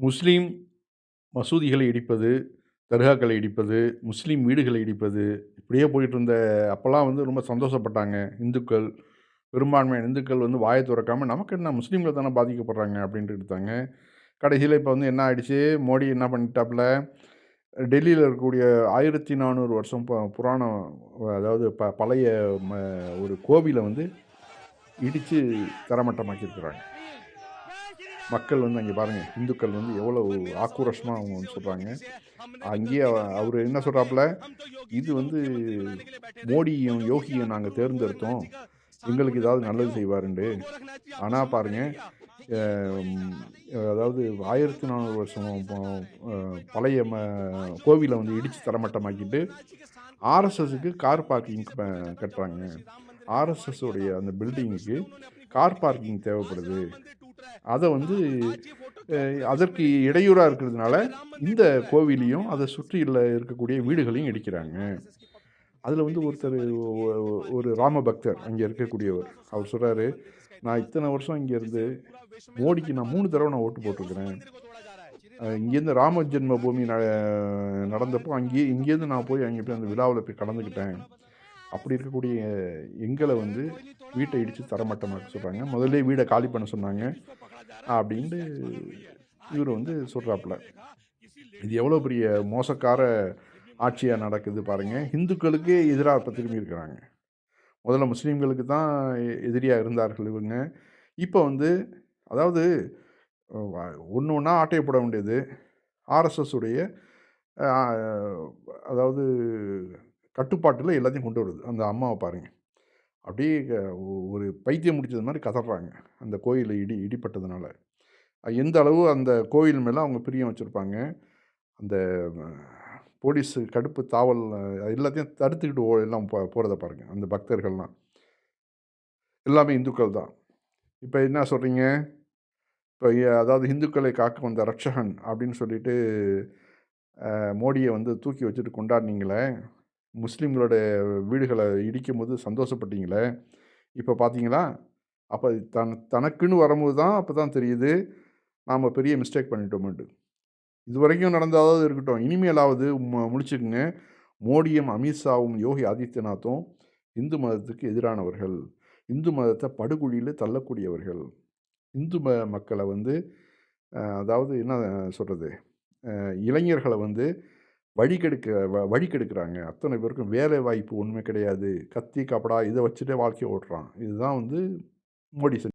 முஸ்லீம் மசூதிகளை இடிப்பது, தர்காக்களை இடிப்பது, முஸ்லீம் வீடுகளை இடிப்பது, இப்படியே போயிட்டு இருந்த அப்போல்லாம் வந்து ரொம்ப சந்தோஷப்பட்டாங்க இந்துக்கள். பெரும்பான்மையான இந்துக்கள் வந்து வாயை துறக்காமல் நமக்கு என்ன முஸ்லீம்கள் தானே பாதிக்கப்படுறாங்க அப்படின்ட்டு எடுத்தாங்க. கடைசியில் இப்போ வந்து என்ன ஆயிடுச்சு, மோடி என்ன பண்ணிட்டாப்புல, டெல்லியில் இருக்கக்கூடிய 1400 வருஷம் ப புராணம் அதாவது ப பழைய ம ஒரு கோவிலை வந்து இடித்து தரமட்டமாக்கியிருக்கிறாங்க மக்கள் வந்து அங்கே பாருங்கள் இந்துக்கள் வந்து எவ்வளோ ஆக்ரோஷமாக அவங்க வந்து சொல்கிறாங்க அங்கேயே அவர் என்ன சொல்கிறாப்புல இது வந்து மோடியும், யோகியும் நாங்கள் தேர்ந்தெடுத்தோம். எங்களுக்கு ஏதாவது நல்லது செய்வாருண்டு ஆனால் பாருங்கள் அதாவது ஆயிரத்தி நானூறு வருஷம் பழைய ம கோவிலை வந்து இடித்து தரமட்டமாக்கிட்டு ஆர்எஸ்எஸ்ஸுக்கு கார் பார்க்கிங் கட்டுறாங்க. ஆர்எஸ்எஸ் உடைய அந்த பில்டிங்குக்கு கார் பார்க்கிங் தேவைப்படுது. அத வந்து அதற்கு இடையூறா இருக்கிறதுனால, இந்த கோவிலையும், அத சுற்றியுள்ள இருக்கக்கூடிய வீடுகளையும் இடிக்கிறாங்க. அதில வந்து ஒருத்தரு ஒரு ராம பக்தர் அங்கே இருக்கக்கூடியவர். அவர் சொல்றாரு, "நான் இத்தன வருஷம் இங்க இருந்து மோடிக்கு நான் 3 தடவ நான் ஓட்டு போட்டிருக்கிறேன். இங்கேருந்து ராம ஜென்ம பூமி நடந்தப்போ அங்கேயே இங்கேருந்து நான் போய் அங்கே போய் அந்த விழாவுல போய் கலந்துக்கிட்டேன். அப்படி இருக்கக்கூடிய எங்களை வந்து வீட்டை இடித்து தரைமட்டமாக்க சொல்கிறாங்க முதல்ல வீடை காலி பண்ண சொன்னாங்க." அப்படின்ட்டு இவர் வந்து சொல்கிறாப்புல இது எவ்வளோ பெரிய மோசக்கார ஆட்சியாக நடக்குது பாருங்கள் இந்துக்களுக்கு எதிராக இப்போ திரும்பி இருக்கிறாங்க. முதல்ல முஸ்லீம்களுக்கு தான் எதிரியாக இருந்தார்கள் இவங்க. இப்போ வந்து அதாவது ஒன்று ஒன்றா ஆட்டையை போட வேண்டியது. ஆர்எஸ்எஸ் உடைய அதாவது கட்டுப்பாட்டில் எல்லாத்தையும் கொண்டு வருது. அந்த அம்மாவை பாருங்கள் அப்படியே க ஒரு பைத்தியம் முடிச்சது மாதிரி கதறாங்க அந்த கோயிலில் இடி இடிப்பட்டதுனால எந்த அளவு அந்த கோயில் மேலே அவங்க பிரியம் வச்சுருப்பாங்க அந்த போலீஸ் கடுப்பு தாவல் எல்லாத்தையும் தடுத்துக்கிட்டு ஓ எல்லாம் போ போகிறத பாருங்கள் அந்த பக்தர்கள்லாம். எல்லாமே இந்துக்கள் தான். இப்போ என்ன சொல்கிறீங்க இப்போ அதாவது இந்துக்களை காக்க வந்த ரட்சகன் அப்படின்னு சொல்லிட்டு மோடியை வந்து தூக்கி வச்சுட்டு கொண்டாடினீங்களே முஸ்லீம்களோட வீடுகளை இடிக்கும் போது சந்தோஷப்பட்டீங்களே, இப்போ பார்த்தீங்களா? அப்போ தன் தனக்குன்னு வரும்போது தான் அப்போ தான் தெரியுது, நாம் பெரிய மிஸ்டேக் பண்ணிட்டோம்ட்டு இது வரைக்கும் நடந்ததாவது இருக்கட்டும். இனிமேலாவது மு மோடியும், அமித்ஷாவும், யோகி ஆதித்யநாத்தும் இந்து மதத்துக்கு எதிரானவர்கள். இந்து மதத்தை படுகொழியில் தள்ளக்கூடியவர்கள். இந்து ம மக்களை வந்து அதாவது என்ன சொல்கிறது இளைஞர்களை வந்து வழிகெடுக்க வ வழிகெடுக்குறாங்க. அத்தனை பேருக்கும் வேலை வாய்ப்பு ஒன்றுமே கிடையாது. கத்தி, காப்படா இதை வச்சுட்டே வாழ்க்கையை ஓட்டுறான். இதுதான் வந்து மோடி